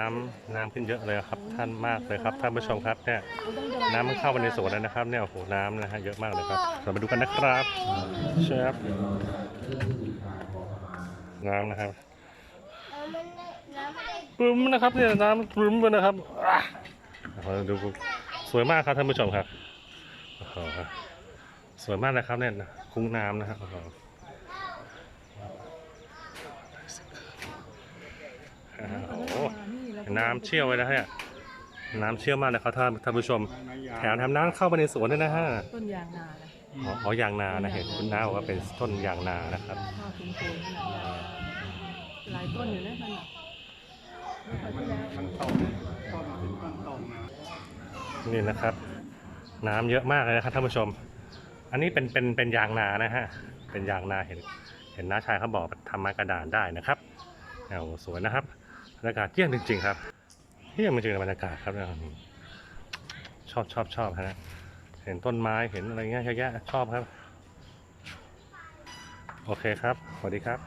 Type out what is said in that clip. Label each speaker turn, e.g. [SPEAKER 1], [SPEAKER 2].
[SPEAKER 1] น้ำน้ำขึ้นเยอะเลยครับ ท่านมากเลยครับท่านผู้ชมครับเนี่ยน้ำมันเข้ามาในสวนแล้วนะครับเนี่ยโอ้โหน้ำนะฮะเยอะมากเลยครับเรามาดูกันนะครับเชฟน้ำนะครับปรึ้มนะครับเนี่ยน้ำปรึ้มเลยนะครับเราดูสวยมากครับท่านผู้ชมครับโอ้โหสวยมากนะครับเนี่ยคุ้งน้ำนะครับโอ้ น้ำเชี่ยวเลยนะฮะน้ำเชี่ยวมากนะครับท่านท่านผู้ชมแถมทำน้ำเข้าไปในสวนด้วยนะฮะ
[SPEAKER 2] ต้นยางนานะ
[SPEAKER 1] อ๋ออ๋อยางนานะเห็นคุณน้าบอกว่าเป็นต้นยางนานะครับ
[SPEAKER 2] พ่อคุณครูนี่แหละหลายต้นอยู่นะท่านน่ะ
[SPEAKER 1] นี่นะครับ น้ำเยอะมากเลยนะครับท่านผู้ชม อันนี้เป็นเป็นเป็นยางนานะฮะเป็นยางนาเห็น เห็นน้าชายเขาบอกทำไม้กระดานได้นะครับโอ้โหสวยนะครับบ รรยากาศเยี่ยมจริงๆครับเยี่ยมจริงๆบรรยากาศครับชอบชอบชอบฮะเห็นต้นไม้เห็นอะไรเงี้ยเยอะแยะชอบครับ โอเคครับสวัสดีครับ